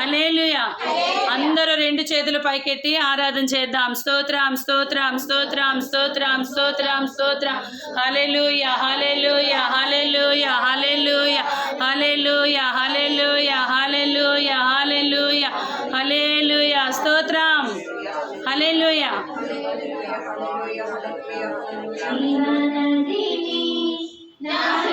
Alleluia అందరూ రెండు చేతులు పైకెట్టి ఆరాధన చేద్దాం. స్తోత్రం స్తోత్రం స్తోత్రం స్తోత్రం స్తోత్రం స్తోత్రం. Hallelujah hallelujah hallelujah hallelujah hallelujah hallelujah hallelujah hallelujah hallelujah స్తోత్రం. హలెలుయ చేయుమయ్యా